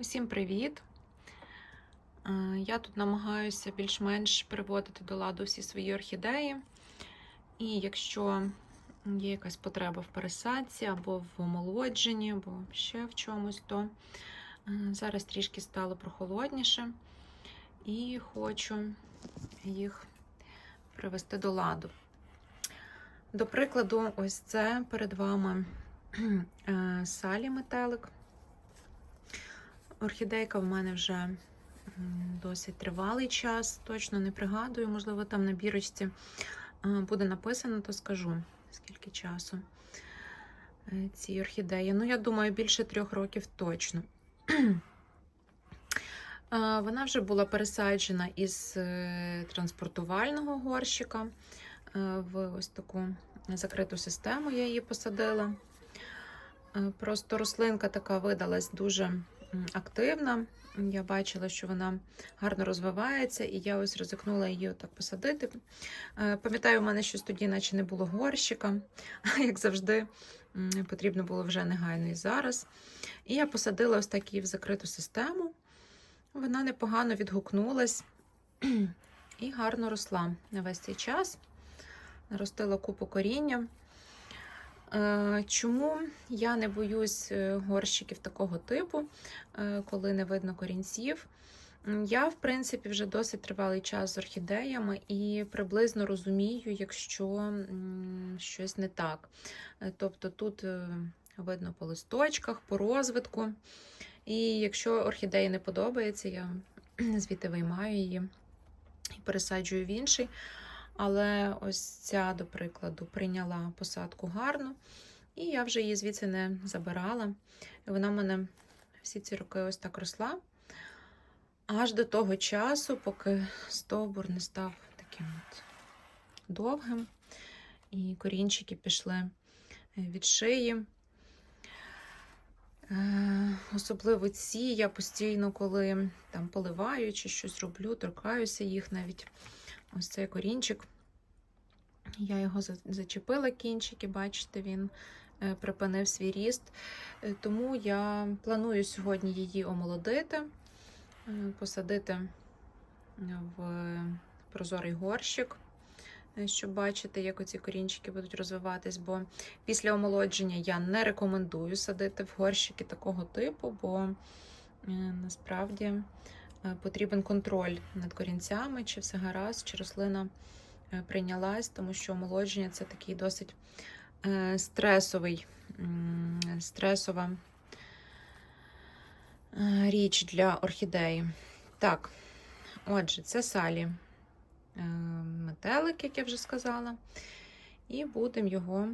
Усім привіт! Е, Я тут намагаюся більш-менш приводити до ладу всі свої орхідеї. І якщо є якась потреба в пересадці або в омолодженні, або ще в чомусь, то е, зараз трішки стало прохолодніше і хочу їх привести до ладу. До прикладу, ось це перед вами е, салі метелик. Орхідейка в мене вже досить тривалий час, точно не пригадую, можливо, там на бірочці буде написано, то скажу, скільки часу е, цій орхідеї. Ну, я думаю, більше трьох років точно. Вона вже була пересаджена із е, транспортувального горщика е, в ось таку закриту систему я її посадила. Просто рослинка така видалась дуже активна. Я бачила, що вона гарно розвивається, і я ось ризикнула її отак посадити. Е, Пам'ятаю, у мене щось тоді, наче не було горщика, як завжди, потрібно було вже негайно і зараз. І я посадила ось так її в закриту систему. Вона непогано відгукнулась і гарно росла на весь цей час. Наростила купу коріння. Е, Чому я не боюсь е, горщиків такого типу, е, коли не видно корінців? Я, в принципі, вже досить тривалий час з орхідеями і приблизно розумію, якщо щось не так. Тобто тут видно по листочках, по розвитку. І якщо орхідеї не подобається, я звідти виймаю її і пересаджую в інший. Але ось ця, до прикладу, прийняла посадку гарно, і я вже її звідси не забирала. І вона в мене всі ці роки ось так росла. Аж до того часу, поки стовбур не став таким от довгим, і корінчики пішли е, від шиї. Е, Особливо ці я постійно, коли там поливаю чи щось роблю, торкаюся їх навіть. Ось цей корінчик. Я його зачепила кінчики, бачите, він е, припинив свій ріст. Е, Тому я планую сьогодні її омолодити, е, посадити в прозорий горщик, щоб бачити, як оці корінчики будуть розвиватись. Бо після омолодження я не рекомендую садити в горщики такого типу, бо насправді потрібен контроль над корінцями, чи все гаразд, чи рослина е, прийнялась, тому що омолодження це такий досить е, стресовий, стресова е, річ для орхідеї. Так, отже, це салі е, метелик, як я вже сказала, і будемо його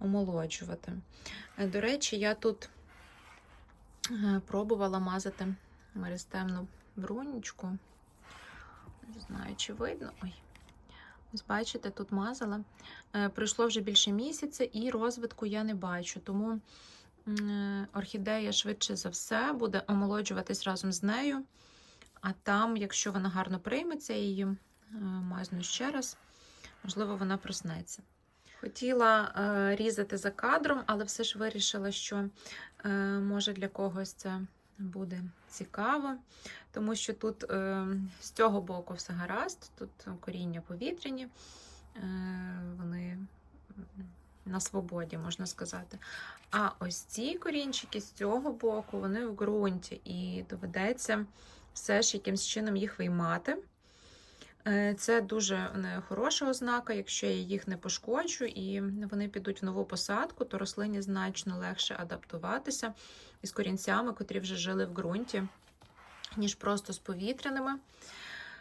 омолоджувати. Е, До речі, я тут е, пробувала мазати меристемну брунічку. Не знаю, чи видно. Ой. Ось бачите, тут мазала. Е, Пройшло вже більше місяця, і розвитку я не бачу. Тому е, орхідея швидше за все буде омолоджуватись разом з нею. А там, якщо вона гарно прийметься, її е, мазну ще раз, можливо, вона проснеться. Хотіла різати за кадром, але все ж вирішила, що може для когось це буде цікаво, тому що тут е, з цього боку все гаразд, тут коріння повітряні, е, вони на свободі, можна сказати. А ось ці корінчики з цього боку, вони в ґрунті, і доведеться все ж якимсь чином їх виймати. Е, Це дуже е, хороша ознака. Якщо я їх не пошкоджу і вони підуть в нову посадку, то рослині значно легше адаптуватися із корінцями, котрі вже жили в ґрунті, ніж просто з повітряними.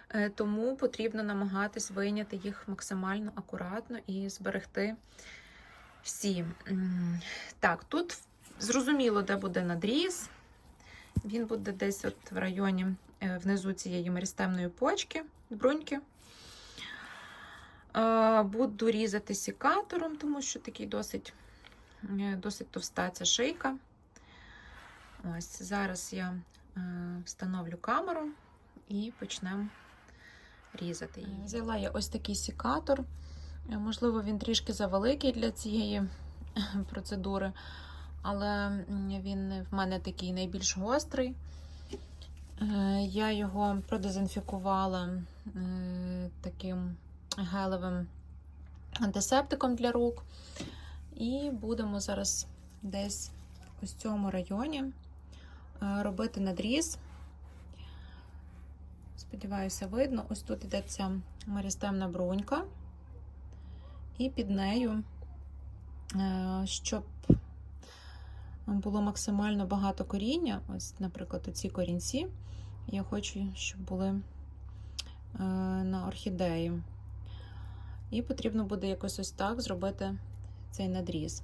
Е, Тому потрібно намагатись вийняти їх максимально акуратно і зберегти всі. Так, тут зрозуміло, де буде надріз. Він буде десь от в районі внизу цієї меристемної почки, бруньки. Е, Буду різати секатором, тому що такий досить, е, досить товста ця шийка. Ось зараз я е, встановлю камеру і почнемо різати її. Взяла я ось такий секатор. Е, Можливо, він трішки завеликий для цієї процедури, але він в мене такий найбільш гострий. Е, Я його продезінфікувала е, таким гелевим антисептиком для рук. І будемо зараз десь ось цьому районі е, робити надріз. Сподіваюся, видно. Ось тут йде ця меристемна брунька, і під нею, щоб було максимально багато коріння, ось, наприклад, оці корінці, я хочу, щоб були е, на орхідеї. І потрібно буде якось ось так зробити цей надріз.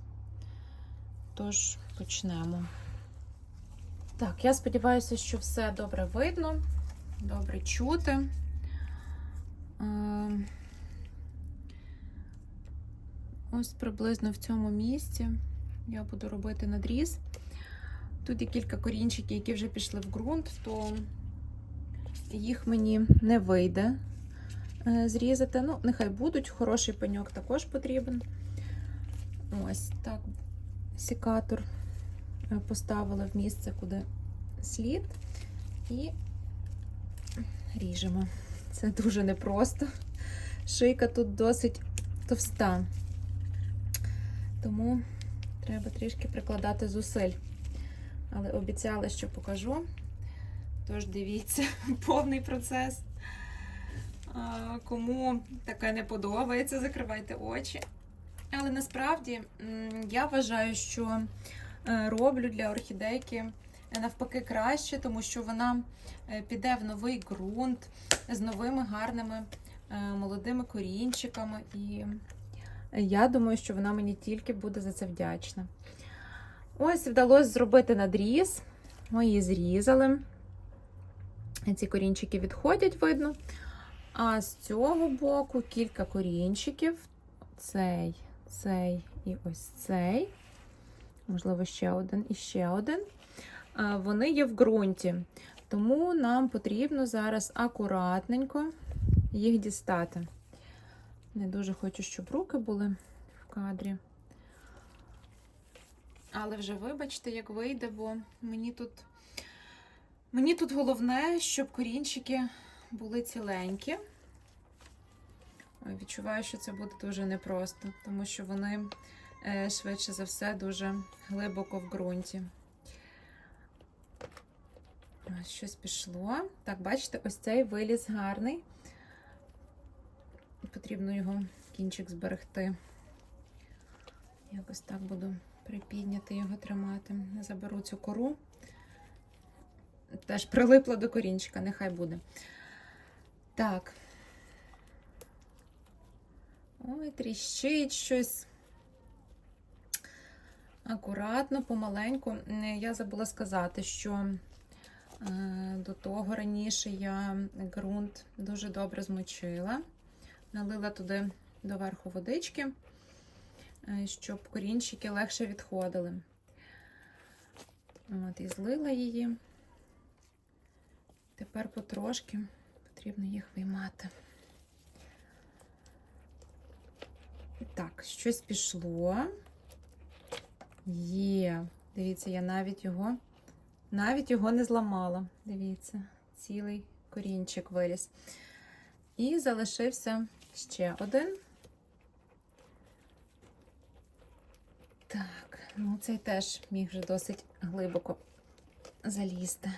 Тож почнемо. Так, я сподіваюся, що все добре видно, добре чути. Е, Ось приблизно в цьому місці я буду робити надріз. Тут є кілька корінчиків, які вже пішли в ґрунт, то їх мені не вийде е, зрізати. Ну, нехай будуть, хороший пеньок також потрібен. Ось так секатор е, поставила в місце, куди слід, і ріжемо. Це дуже непросто. Шийка тут досить товста, тому треба трішки прикладати зусиль. Але обіцяла, що покажу. Тож дивіться повний процес. Кому таке не подобається, закривайте очі. Але насправді я вважаю, що е, роблю для орхідейки е, навпаки краще, тому що вона е, піде в новий ґрунт з новими гарними молодими корінчиками. І я думаю, що вона мені тільки буде за це вдячна. Ось вдалося зробити надріз. Ми її зрізали. Ці корінчики відходять, видно. А з цього боку кілька корінчиків. Цей, цей і ось цей. Можливо, ще один і ще один. Вони є в ґрунті. Тому нам потрібно зараз акуратненько їх дістати. Не дуже хочу, щоб руки були в кадрі. Але вже вибачте, як вийде, бо мені тут мені тут головне, щоб корінчики були ціленькі. Відчуваю, що це буде дуже непросто, тому що вони е, швидше за все дуже глибоко в ґрунті. Щось пішло. Так, бачите, ось цей виліз гарний. Потрібно його кінчик зберегти. Якось так буду припідняти його тримати. Заберу цю кору. Теж прилипла до корінчика, нехай буде. Так. Ой, тріщить щось. Акуратно, помаленьку. Я забула сказати, що е, до того раніше я ґрунт дуже добре змочила, налила туди доверху водички. Е, щоб корінчики легше відходили. От, і злила її. Тепер потрошки потрібно їх виймати. Так, щось пішло. Є. Дивіться, я навіть його, навіть його не зламала. Дивіться, цілий корінчик виліз. І залишився ще один. Так, ну цей теж міг вже досить глибоко залізти.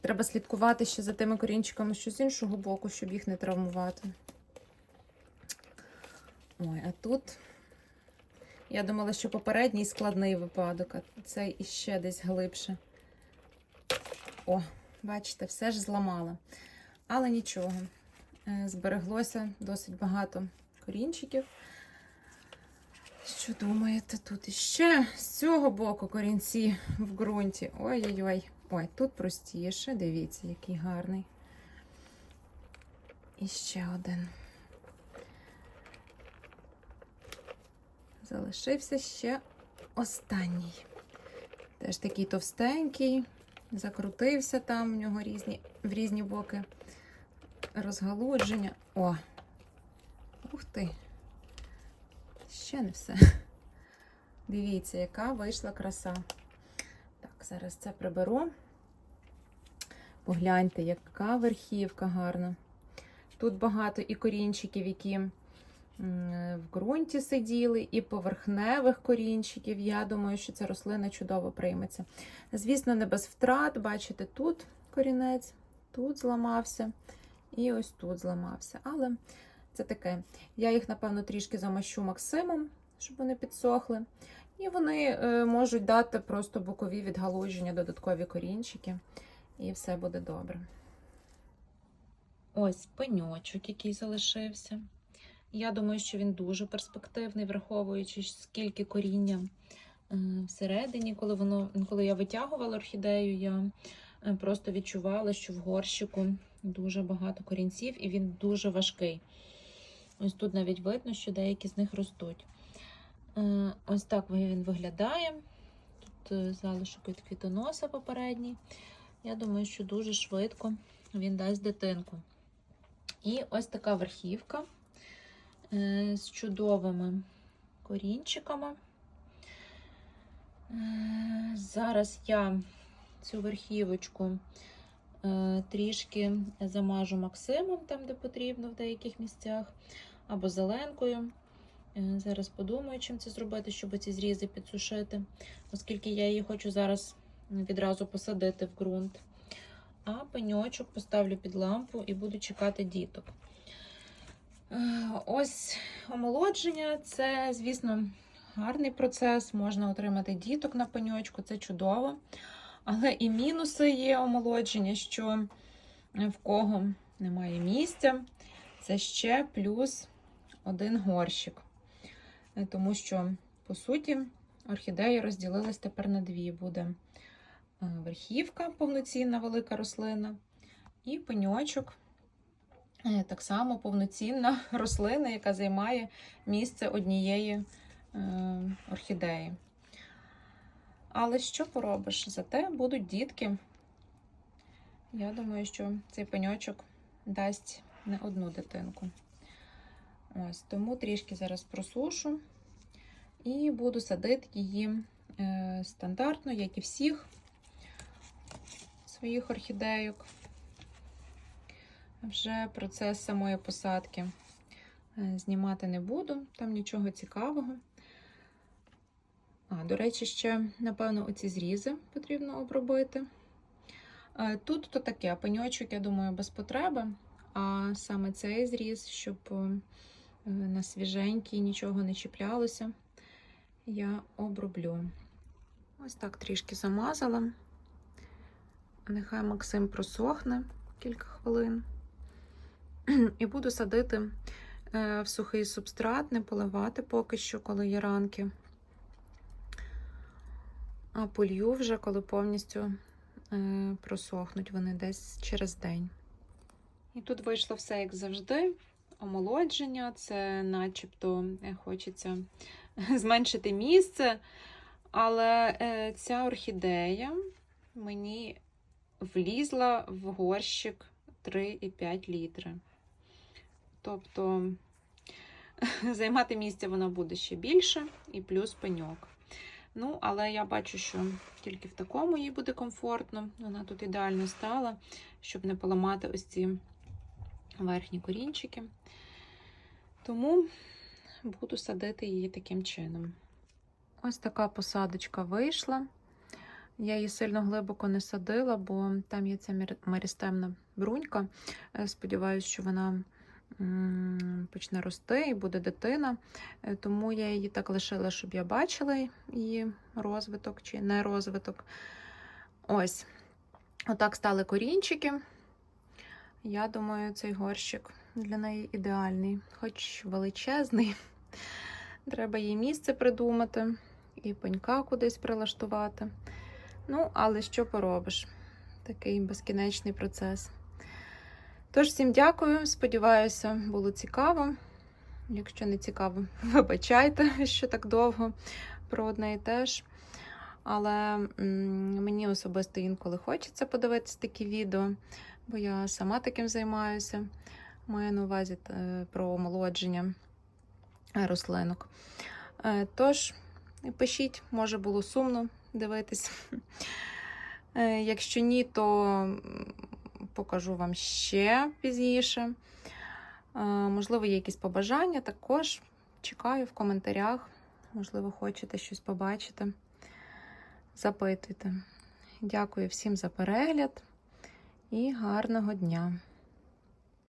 Треба слідкувати ще за тими корінчиками, що з іншого боку, щоб їх не травмувати. Ой, а тут я думала, що попередній складний випадок, а цей іще десь глибше. О, бачите, все ж зламала. Але нічого, збереглося досить багато корінчиків. Що думаєте, тут іще з цього боку корінці в ґрунті. Ой-ой-ой. Ой, тут простіше. Дивіться, який гарний. І ще один. Залишився ще останній. Теж такий товстенький, закрутився там, у нього різні, в різні боки розгалудження. О! Ух ти! Ще не все. Дивіться, яка вийшла краса. Так, зараз це приберу. Погляньте, яка верхівка гарна. Тут багато і корінчиків, які в ґрунті сиділи, і поверхневих корінчиків. Я думаю, що ця рослина чудово прийметься. Звісно, не без втрат. Бачите, тут корінець, тут зламався, і ось тут зламався. Але це таке. Я їх, напевно, трішки замащу Максимом, щоб вони підсохли. І вони е, можуть дати просто бокові відгалуження, додаткові корінчики, і все буде добре. Ось пеньочок, який залишився. Я думаю, що він дуже перспективний, враховуючи, скільки коріння е, всередині. Коли, воно, коли я витягувала орхідею, я е, просто відчувала, що в горщику дуже багато корінців, і він дуже важкий. Ось тут навіть видно, що деякі з них ростуть. Е, Ось так він виглядає. Тут е, залишок від квітоноса попередній. Я думаю, що дуже швидко він дасть дитинку. І ось така верхівка е, з чудовими корінчиками. Зараз я цю верхівочку трішки замажу максимом, там, де потрібно, в деяких місцях, або зеленкою. Е, Зараз подумаю, чим це зробити, щоб ці зрізи підсушити, оскільки я її хочу зараз відразу посадити в ґрунт. А пеньочок поставлю під лампу і буду чекати діток. Е, Ось омолодження це, звісно, гарний процес. Можна отримати діток на пеньочку, це чудово. Але і мінуси є омолодження, що в кого немає місця, це ще плюс один горщик. Е, Тому що, по суті, орхідеї розділились тепер на дві. Буде е, верхівка, повноцінна велика рослина, і пеньочок, е, так само повноцінна рослина, яка займає місце однієї орхідеї. Але що поробиш? Зате будуть дітки. Я думаю, що цей пеньочок дасть не одну дитинку. Ось, тому трішки зараз просушу і буду садити її е, стандартно, як і всіх своїх орхідейок. Вже процес самої посадки е, знімати не буду, там нічого цікавого. А, до речі, ще, напевно, оці зрізи потрібно обробити. Е, Тут то таке пеньочок, я думаю, без потреби. А саме цей зріз, щоб е, на свіженький нічого не чіплялося, я оброблю. Ось так трішки замазала. Нехай Максим просохне кілька хвилин. І буду садити е, в сухий субстрат, не поливати поки що, коли є ранки. А полью вже, коли повністю е, просохнуть вони десь через день. І тут вийшло все як завжди. Омолодження, це начебто е, хочеться зменшити місце. Але е, ця орхідея мені влізла в горщик 3,5 літри. Тобто займати місце вона буде ще більше, і плюс пеньок. Ну, але я бачу, що тільки в такому їй буде комфортно. Вона тут ідеально стала, щоб не поламати ось ці верхні корінчики. Тому буду садити її таким чином. Ось така посадочка вийшла. Я її сильно глибоко не садила, бо там є ця мер- меристемна брунька. Е, Сподіваюсь, що вона почне рости і буде дитина. Е, Тому я її так лишила, щоб я бачила її розвиток чи не розвиток. Ось. Отак стали корінчики. Я думаю, цей горщик для неї ідеальний, хоч величезний. Треба їй місце придумати і пенька кудись прилаштувати. Ну, але що поробиш? Такий безкінечний процес. Тож, всім дякую. Сподіваюся, було цікаво. Якщо не цікаво, вибачайте, що так довго про одне і те ж. Але мені особисто інколи хочеться подивитися такі відео, бо я сама таким займаюся. Маю на увазі е, про омолодження рослинок. Е, Тож, пишіть, може було сумно дивитись. Е, Якщо ні, то покажу вам ще пізніше. Е, Можливо, є якісь побажання. Також чекаю в коментарях. Можливо, хочете щось побачити. Запитуйте. Дякую всім за перегляд і гарного дня!